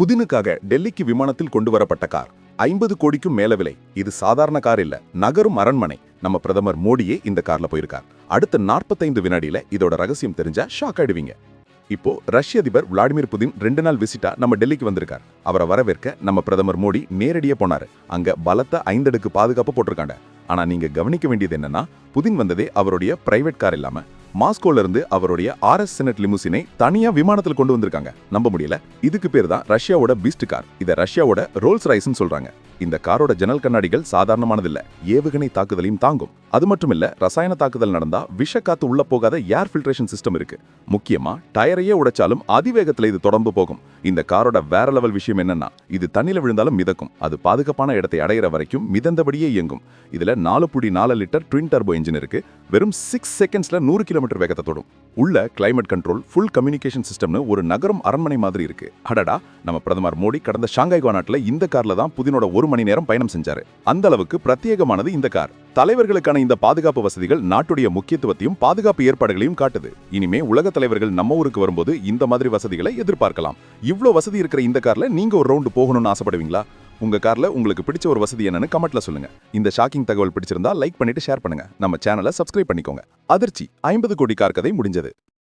புதினுக்காக டெல்லிக்கு விமானத்தில் கொண்டு வரப்பட்ட கார். ஐம்பது கோடிக்கும் மேல விலை. இது சாதாரண கார் இல்ல. நகரும் அரண்மனை. நம்ம பிரதமர் மோடியே இந்த கார்ல போயிருக்கார். அடுத்த 45 வினாடியில இதோட ரகசியம் தெரிஞ்சா ஷாக் ஆயிடுவீங்க. இப்போ ரஷ்ய அதிபர் விளாடிமிர் புதின் ரெண்டு நாள் விசிட்டா நம்ம டெல்லிக்கு வந்திருக்கார். அவரை வரவேற்க நம்ம பிரதமர் மோடி நேரடியா போனாரு. அங்க பலத்த ஐந்தடுக்கு பாதுகாப்பு போட்டிருக்காங்க. ஆனா நீங்க கவனிக்க வேண்டியது என்னன்னா புதின் வந்ததே அவருடைய பிரைவேட் கார் இல்லாம. மாஸ்கோல இருந்து அவருடைய ஆர்எஸ் செனட் லிமுசினை தனியா விமானத்தில் கொண்டு வந்திருக்காங்க. நம்ப முடியல. இதுக்கு பேர் தான் ரஷ்யாவோட பீஸ்ட் கார் இத ரஷ்யாவோட ரோல்ஸ் ரைஸ்னு சொல்றாங்க. இந்த காரோட ஜன்னல் கண்ணாடிகள் சாதாரணமானதில்ல. ஏவுகணை தாக்குதலையும் தாங்கும். அது மட்டும் இல்ல ரசாயன தாக்குதல் நடந்தா விஷ காத்து உள்ள போகாத ஏர் ஃபில்ட்ரேஷன் சிஸ்டம் இருக்கு. முக்கியமா டயரையே உடைச்சாலும் அதிவேகத்துல இது தொடர்ந்து போகும். இந்த காரோட வேற லெவல் விஷயம் என்னன்னா இது தண்ணில விழுந்தாலும் மிதக்கும். அது பாதுகாப்பான இடத்தை அடையிற வரைக்கும் மிதந்தபடியே இயங்கும். இதுல நாலு புள்ளி நாலு லிட்டர் ட்வின் டர்போ இன்ஜின் இருக்கு. வெறும் சிக்ஸ் செகண்ட்ஸ்ல நூறு கிலோமீட்டர் வேகத்தை தொடும். உள்ள கிளைமேட் கண்ட்ரோல் ஃபுல் கம்யூனிகேஷன் சிஸ்டம்னு ஒரு நகரம் அரண்மனை மாதிரி இருக்கு. அடடா நம்ம பிரதமர் மோடி கடந்த ஷாங்காய் குவாநாட்டில் இந்த கார்ல தான் புதினோட ஒரு மணி நேரம் பயணம் செஞ்சாரு. அந்த அளவுக்கு பிரத்யேகமானது இந்த கார். தலைவர்களுக்கான இந்த பாதுகாப்பு வசதிகள் நாட்டுடைய முக்கியத்துவத்தையும் பாதுகாப்பு ஏற்பாடுகளையும் காட்டுது. இனிமே உலக தலைவர்கள் நம்ம ஊருக்கு வரும்போது இந்த மாதிரி வசதிகளை எதிர்பார்க்கலாம். இவ்ளோ வசதி இருக்கிற இந்த கார்ல நீங்க ஒரு ரவுண்டு போகணும்னு ஆசைப்படுவீங்களா? உங்க கார்ல உங்களுக்கு பிடிச்ச ஒரு வசதி என்னன்னு கமெண்ட்ல சொல்லுங்க. இந்த ஷாக்கிங் தகவல் பிடிச்சிருந்தா லைக் பண்ணிட்டு ஷேர் பண்ணுங்க. நம்ம சேனலை சப்ஸ்கிரைப் பண்ணிக்கோங்க. அதிர்ச்சி ஐம்பது கோடி கார் கதை முடிஞ்சது.